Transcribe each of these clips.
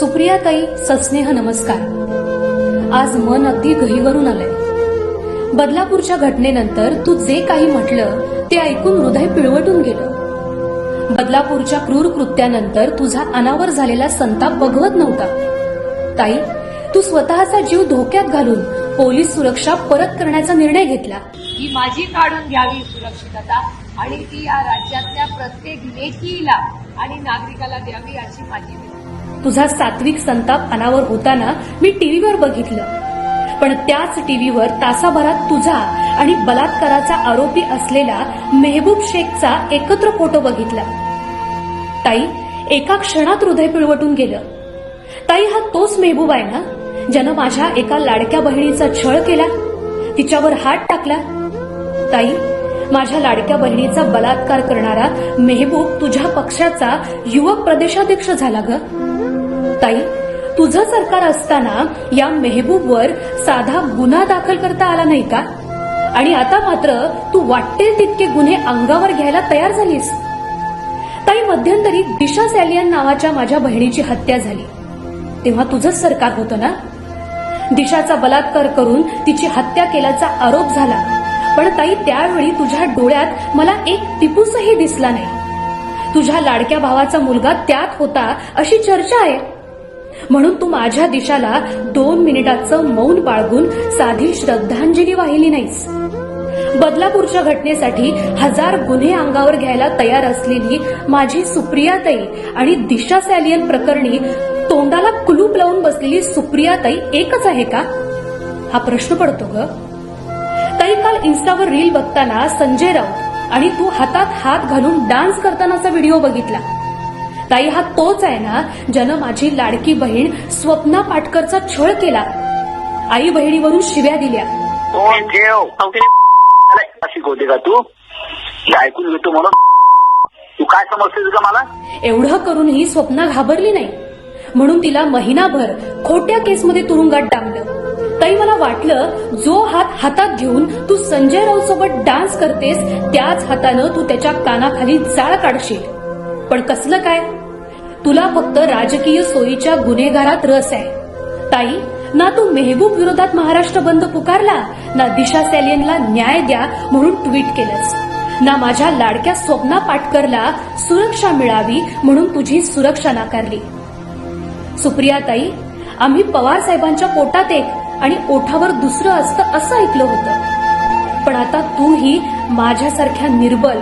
सुप्रिया ताई सस्नेह नमस्कार. आज मन अगदी गहीवरून आलंय. बदलापूरच्या घटनेनंतर तू जे काही म्हटलं ते ऐकून हृदय पिळवटून गेलं. बदलापूरच्या क्रूर कृत्यानंतर तुझा अनावर झालेला संताप बघवत नव्हता. ताई तू स्वतःचा जीव धोक्यात घालून पोलीस सुरक्षा परत करण्याचा निर्णय घेतला. ही माझी काढून घ्यावी सुरक्षितता आणि ती या राज्यातल्या प्रत्येक लेखीला आणि नागरिकाला द्यावी अशी माझी तुझा सात्विक संताप अनावर होताना मी टीव्हीवर बघितलं. पण त्याच टीव्हीवर तासाभरात तुझा आणि बलात्काराचा आरोपी असलेला मेहबूब शेखचा एकत्र फोटो बघितला. ताई एका क्षणात हृदय पिळवटून गेलं. ताई हा तोच मेहबूब आहे ना? ज्यानं माझ्या एका लाडक्या बहिणीचा छळ केला? तिच्यावर हात टाकला? ताई माझ्या लाडक्या बहिणीचा बलात्कार करणारा मेहबूब तुझ्या पक्षाचा युवक प्रदेशाध्यक्ष झाला ग. ताई तुझं सरकार असताना या मेहबूबवर साधा गुन्हा दाखल करता आला नाही का? आणि आता मात्र तू वाटेल तितके गुन्हे अंगावर घ्यायला तयार झालीस. ताई मध्यंतरी दिशा सॅलियन नावाच्या माझ्या बहिणीची हत्या झाली. तेव्हा तुझंच सरकार होतं ना? दिशाचा बलात्कार करून तिची हत्या केल्याचा आरोप झाला. पण ताई त्यावेळी तुझ्या डोळ्यात मला एक टिपूसही दिसला नाही. तुझ्या लाडक्या भावाचा मुलगा त्यात होता अशी चर्चा आहे. म्हणून तू माझ्या दिशाला दोन मिनिटाचं मौन बाळगून साधी श्रद्धांजली वाहिली नाहीस. बदलापूरच्या घटनेसाठी हजार गुन्हे अंगावर घ्यायला तयार असलेली माझी सुप्रियाताई आणि दिशा सॅलियन प्रकरणी तोंडाला कुलूप लावून बसलेली सुप्रियाताई एकच आहे का? हा प्रश्न पडतो ग. ताई काल इन्स्टावर रील बघताना संजय राऊत आणि तू हातात हात घालून डान्स करतानाचा व्हिडिओ बघितला. ताई हा तोच आहे ना ज्यानं माझी लाडकी बहीण स्वप्ना पाटकरचा छळ केला. आई बहिणीवरून शिव्या दिल्या. तोंड ठेव त्याला शिकवते का तू? हे ऐकून घेतो म्हणून. तू काय का मला? एवढं करूनही स्वप्ना घाबरली नाही. म्हणून तिला महिनाभर खोट्या केसमध्ये तुरुंगात डांबलं. ताई मला वाटलं जो हात हातात घेऊन तू संजय राऊत सोबत डान्स करतेस त्याच हातानं तू त्याच्या कानाखाली जाळ काढशील. पण कसलं काय? तुला फक्त राजकीय सोयीच्या गुन्हेगारात रस आहे. ताई ना तू मेहबूब विरोधात महाराष्ट्र बंद पुकारला ना दिशा सॅलियनला न्याय द्या म्हणून ट्विट केलंस. ना माझ्या लाडक्या स्वप्ना पाटकरला सुरक्षा मिळावी म्हणून तुझी सुरक्षा नाकारली. सुप्रिया ताई आम्ही पवार साहेबांच्या पोटात एक आणि ओठावर दुसरं असतं असं ऐकलं होतं. पण आता तूही माझ्यासारख्या निर्बल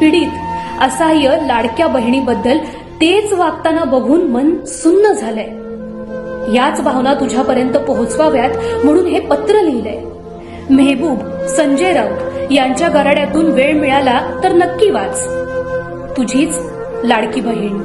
पीडित असहाय्य लाडक्या बहिणीबद्दल तेच वागताना बघून मन सुन्न झालंय. याच भावना तुझ्यापर्यंत पोहोचवाव्यात म्हणून हे पत्र लिहिलंय. मेहबूब संजय राऊत यांच्या गराड्यातून वेळ मिळाला तर नक्की वाच. तुझीच लाडकी बहीण.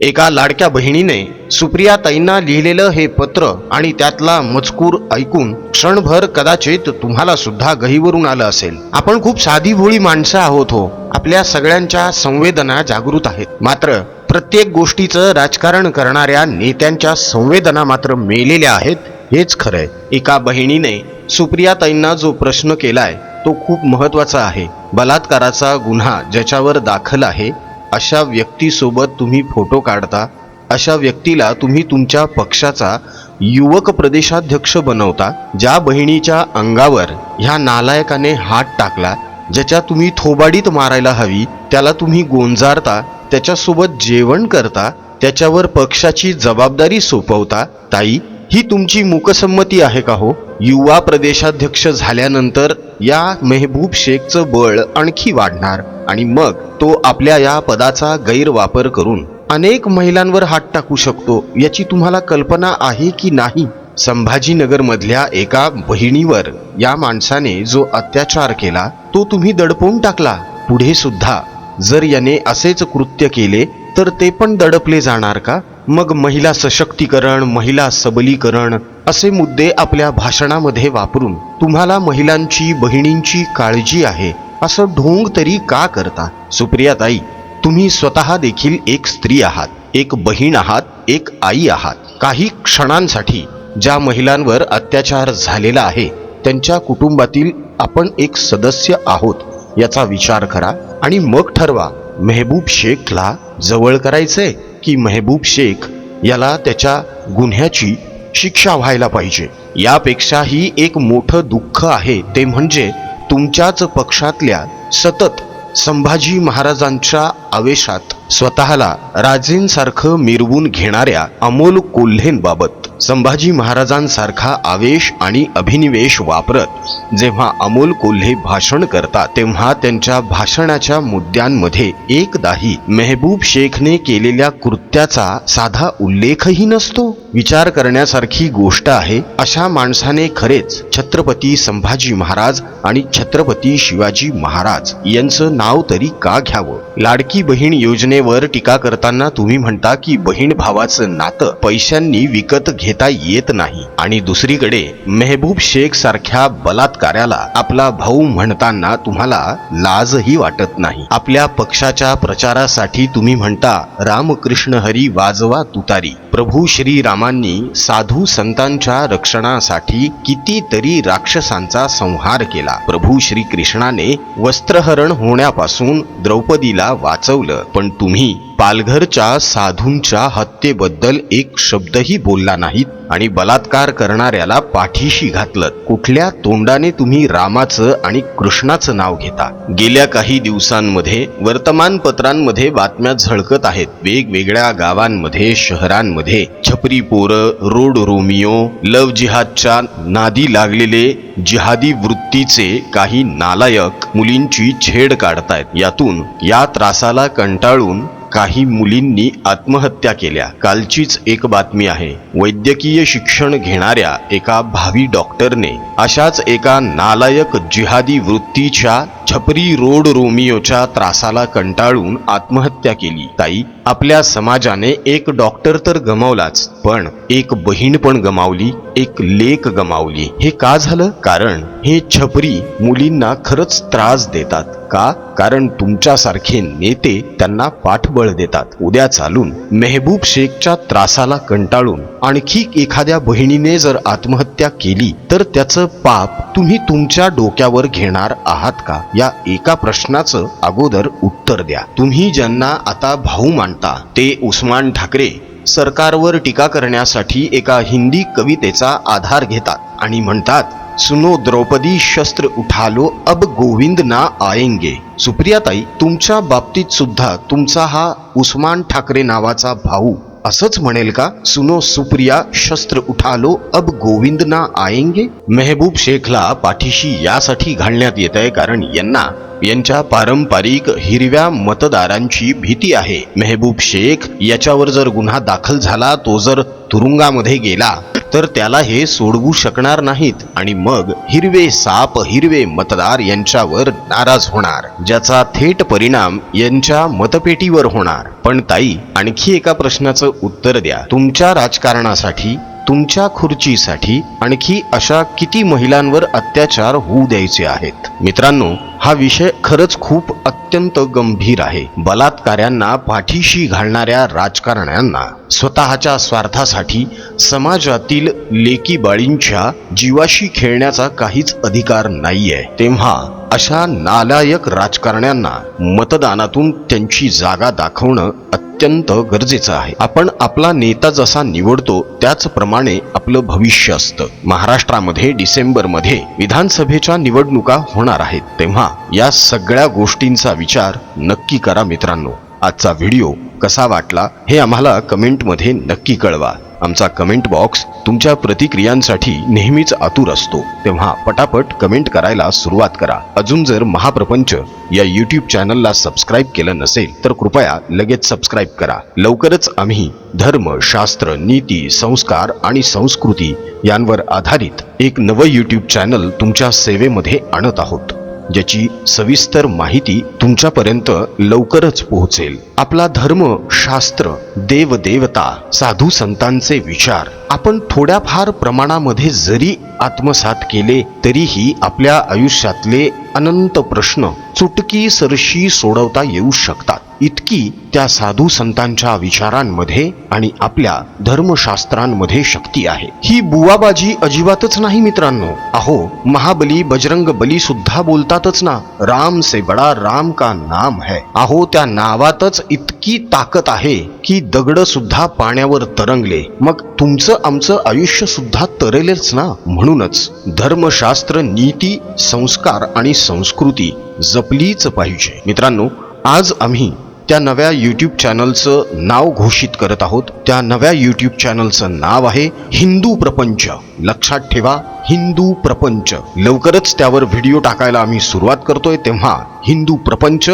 एका लाडक्या बहिणीने सुप्रिया ताईंना लिहिलेलं हे पत्र आणि त्यातला मजकूर ऐकून क्षणभर कदाचित तुम्हाला सुद्धा गहीवरून आलं असेल. आपण खूप साधी भोळी माणसं आहोत हो. आपल्या सगळ्यांच्या संवेदना जागृत आहेत. मात्र प्रत्येक गोष्टीचं राजकारण करणाऱ्या नेत्यांच्या संवेदना मात्र मेलेल्या आहेत हेच खरंय. एका बहिणीने सुप्रिया ताईंना जो प्रश्न केलाय तो खूप महत्त्वाचा आहे. बलात्काराचा गुन्हा ज्याच्यावर दाखल आहे अशा व्यक्तीसोबत तुम्ही फोटो काढता अशा व्यक्तीला तुम्ही तुमच्या पक्षाचा युवक प्रदेशाध्यक्ष बनवता ज्या बहिणीच्या अंगावर ह्या नालायकाने हात टाकला ज्याच्या तुम्ही थोबाडीत मारायला हवी त्याला तुम्ही गोंजारता त्याच्यासोबत जेवण करता त्याच्यावर पक्षाची जबाबदारी सोपवता ताई ही तुमची मुकसंमती आहे का हो? युवा प्रदेशाध्यक्ष झाल्यानंतर या मेहबूब शेखचं बळ आणखी वाढणार आणि मग तो आपल्या या पदाचा गैरवापर करून अनेक महिलांवर हात टाकू शकतो याची तुम्हाला कल्पना आहे की नाही? संभाजीनगरमधल्या एका बहिणीवर या माणसाने जो अत्याचार केला तो तुम्ही दडपवून टाकला. पुढे सुद्धा जर याने असेच कृत्य केले तर ते पण दडपले जाणार का? मग महिला सशक्तीकरण महिला सबलीकरण असे मुद्दे आपल्या भाषणामध्ये वापरून तुम्हाला महिलांची बहिणींची काळजी आहे असं ढोंग तरी का करता? सुप्रियाताई तुम्ही स्वतः देखील एक स्त्री आहात एक बहीण आहात एक आई आहात. काही क्षणांसाठी ज्या महिलांवर अत्याचार झालेला आहे त्यांच्या कुटुंबातील आपण एक सदस्य आहोत याचा विचार करा आणि मग ठरवा मेहबूब शेखला जवळ करायचंय की मेहबूब शेख याला त्याच्या गुन्ह्याची शिक्षा व्हायला पाहिजे. यापेक्षाही एक मोठं दुःख आहे ते म्हणजे तुमच्याच पक्षातल्या सतत संभाजी महाराजांच्या आवेशात स्वतःला राजेंसारखं मिरवून घेणाऱ्या अमोल कोल्हेंबाबत. संभाजी महाराजांसारखा आवेश आणि अभिनिवेश वापरत जेव्हा अमोल कोल्हे भाषण करतात तेव्हा त्यांच्या भाषणाच्या मुद्द्यांमध्ये एकदाही मेहबूब शेखने केलेल्या कृत्याचा साधा उल्लेखही नसतो. विचार करण्यासारखी गोष्ट आहे. अशा माणसाने खरेच छत्रपती संभाजी महाराज आणि छत्रपती शिवाजी महाराज यांचं नाव तरी का घ्यावं? लाडकी बहीण योजनेवर टीका करताना तुम्ही म्हणता की बहीण भावाचं नातं पैशांनी विकत घेता येत नाही. आणि दुसरीकडे मेहबूब शेख सारख्या बलात्कार्याला आपला भाऊ म्हणताना तुम्हाला लाजही वाटत नाही. आपल्या पक्षाच्या प्रचारासाठी तुम्ही म्हणता रामकृष्ण हरी वाजवा तुतारी. प्रभू श्री राम रामांनी साधू संतांच्या रक्षणासाठी कितीतरी राक्षसांचा संहार केला. प्रभू श्रीकृष्णाने वस्त्रहरण होण्यापासून द्रौपदीला वाचवलं. पण तुम्ही पालघरच्या साधूंच्या हत्येबद्दल एक शब्दही बोलला नाहीत आणि बलात्कार करणाऱ्याला पाठीशी घातलं कुठल्या तोंडाने तुम्ही रामाचं आणि कृष्णाचं नाव घेता? गेल्या काही दिवसांमध्ये वर्तमानपत्रांमध्ये बातम्या झळकत आहेत. वेगवेगळ्या गावांमध्ये शहरांमध्ये छपरी पोरं रोड रोमिओ लव जिहादच्या नादी लागलेले जिहादी वृत्तीचे काही नालायक मुलींची छेड काढतायत. यातून या त्रासाला कंटाळून काही मुलींनी आत्महत्या केल्या. कालचीच एक बातमी आहे. वैद्यकीय शिक्षण घेणाऱ्या एका भावी डॉक्टरने अशाच एका नालायक जिहादी वृत्तीच्या छपरी रोड रोमिओच्या त्रासाला कंटाळून आत्महत्या केली. ताई आपल्या समाजाने एक डॉक्टर तर गमावलाच पण एक बहीण पण गमावली एक लेक गमावली. हे का झालं? कारण हे छपरी मुलींना खरंच त्रास देतात. का? कारण तुमच्यासारखे नेते त्यांना पाठबळ देतात. उद्या चालून मेहबूब शेखच्या त्रासाला कंटाळून आणखी एखाद्या बहिणीने जर आत्महत्या केली तर त्याचं पाप तुम्ही तुमच्या डोक्यावर घेणार आहात का? या एका प्रश्नाचं अगोदर उत्तर द्या. तुम्ही ज्यांना आता भाऊ मानता ते उस्मान ठाकरे सरकारवर टीका करण्यासाठी एका हिंदी कवितेचा आधार घेतात आणि म्हणतात सुनो द्रौपदी शस्त्र उठालो अब गोविंद ना आएंगे। सुप्रियाताई तुमच्या बाबतीत सुद्धा तुमचा हा उस्मान ठाकरे नावाचा भाऊ असंच म्हणेल का? सुनो सुप्रिया शस्त्र उठालो अब गोविंद ना आएंगे? मेहबूब शेखला पाठीशी यासाठी घालण्यात येत आहे कारण यांना यांच्या पारंपरिक हिरव्या मतदारांची भीती आहे. मेहबूब शेख याच्यावर जर गुन्हा दाखल झाला तो जर तुरुंगामध्ये गेला तर त्याला हे सोडवू शकणार नाहीत आणि मग हिरवे साप हिरवे मतदार यांच्यावर नाराज होणार ज्याचा थेट परिणाम यांच्या मतपेटीवर होणार. पण ताई आणखी एका प्रश्नाचं उत्तर द्या. तुमच्या राजकारणासाठी तुमच्या खुर्चीसाठी आणखी अशा किती महिलांवर अत्याचार होऊ द्यायचे आहेत? मित्रांनो हा विषय खरंच खूप अत्यंत गंभीर आहे. बलात्काऱ्यांना पाठीशी घालणाऱ्या राजकारण्यांना स्वतःच्या स्वार्थासाठी समाजातील लेकी बाळींच्या जीवाशी खेळण्याचा काहीच अधिकार नाहीये. तेव्हा अशा नालायक राजकारण्यांना मतदानातून त्यांची जागा दाखवणं अत्यंत गरजेचं आहे. आपण आपला नेता जसा निवडतो त्याचप्रमाणे आपलं भविष्य असतं. महाराष्ट्रामध्ये डिसेंबरमध्ये विधानसभेच्या निवडणुका होणार आहेत. तेव्हा या सगळ्या गोष्टींचा विचार नक्की करा मित्रांनो. आजचा व्हिडिओ कसा वाटला हे आम्हाला कमेंटमध्ये नक्की कळवा. आमचा कमेंट बॉक्स तुमच्या प्रतिक्रियांसाठी नेहमीच आतुर असतो. तेव्हा पटापट कमेंट करायला सुरुवात करा. अजून जर महाप्रपंच या यूट्यूब चॅनलला सबस्क्राईब केलं नसेल तर कृपया लगेच सबस्क्राईब करा. लवकरच आम्ही धर्म शास्त्र नीती संस्कार आणि संस्कृती यांवर आधारित एक नवं यूट्यूब चॅनल तुमच्या सेवेमध्ये आणत आहोत. ज्याची सविस्तर माहिती तुमच्यापर्यंत लवकरच पोहोचेल. आपला धर्म शास्त्र देवदेवता साधू संतांचे विचार आपण थोड्याफार प्रमाणामध्ये जरी आत्मसात केले तरीही आपल्या आयुष्यातले अनंत प्रश्न चुटकी सरशी सोडवता येऊ शकतात. इतकी त्या साधू संतांच्या विचारांमध्ये आणि आपल्या धर्मशास्त्रांमध्ये शक्ती आहे. ही बुवाबाजी अजिबातच नाही मित्रांनो. अहो महाबली बजरंग बली सुद्धा बोलतातच ना. राम से बडा राम का नाम है. अहो त्या नावातच इतकी ताकद आहे की दगड सुद्धा पाण्यावर तरंगले. मग तुमचं आमचं आयुष्य सुद्धा तरेलच ना? म्हणूनच धर्मशास्त्र नीती संस्कार आणि संस्कृती जपलीच पाहिजे. मित्रांनो आज आम्ही त्या नव्या यूट्यूब चॅनलचं नाव घोषित करत आहोत. त्या नव्या यूट्यूब चॅनलचं नाव आहे हिंदू प्रपंच. लक्षात ठेवा हिंदू प्रपंच. लवकरच त्यावर व्हिडिओ टाकायला आम्ही सुरुवात करतोय. तेव्हा हिंदू प्रपंच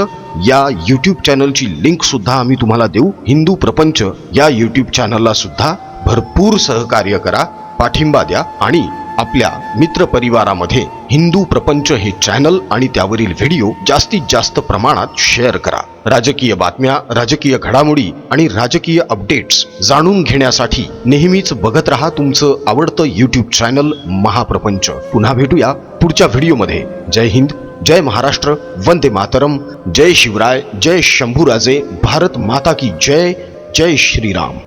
या यूट्यूब चॅनलची लिंक सुद्धा आम्ही तुम्हाला देऊ. हिंदू प्रपंच या यूट्यूब चॅनलला सुद्धा भरपूर सहकार्य करा पाठिंबा द्या आणि आपल्या मित्र परिवारामध्ये हिंदू प्रपंच हे चॅनल आणि त्यावरील व्हिडिओ जास्तीत जास्त प्रमाणात शेअर करा. राजकीय बातम्या राजकीय घडामोडी आणि राजकीय अपडेट्स जाणून घेण्यासाठी नेहमीच बघत रहा तुमचं आवडतं यूट्यूब चॅनल महाप्रपंच. पुन्हा भेटूया पुढच्या व्हिडिओमध्ये. जय हिंद जय महाराष्ट्र वंदे मातरम जय शिवराय जय शंभूराजे भारत माता की जय जय श्रीराम.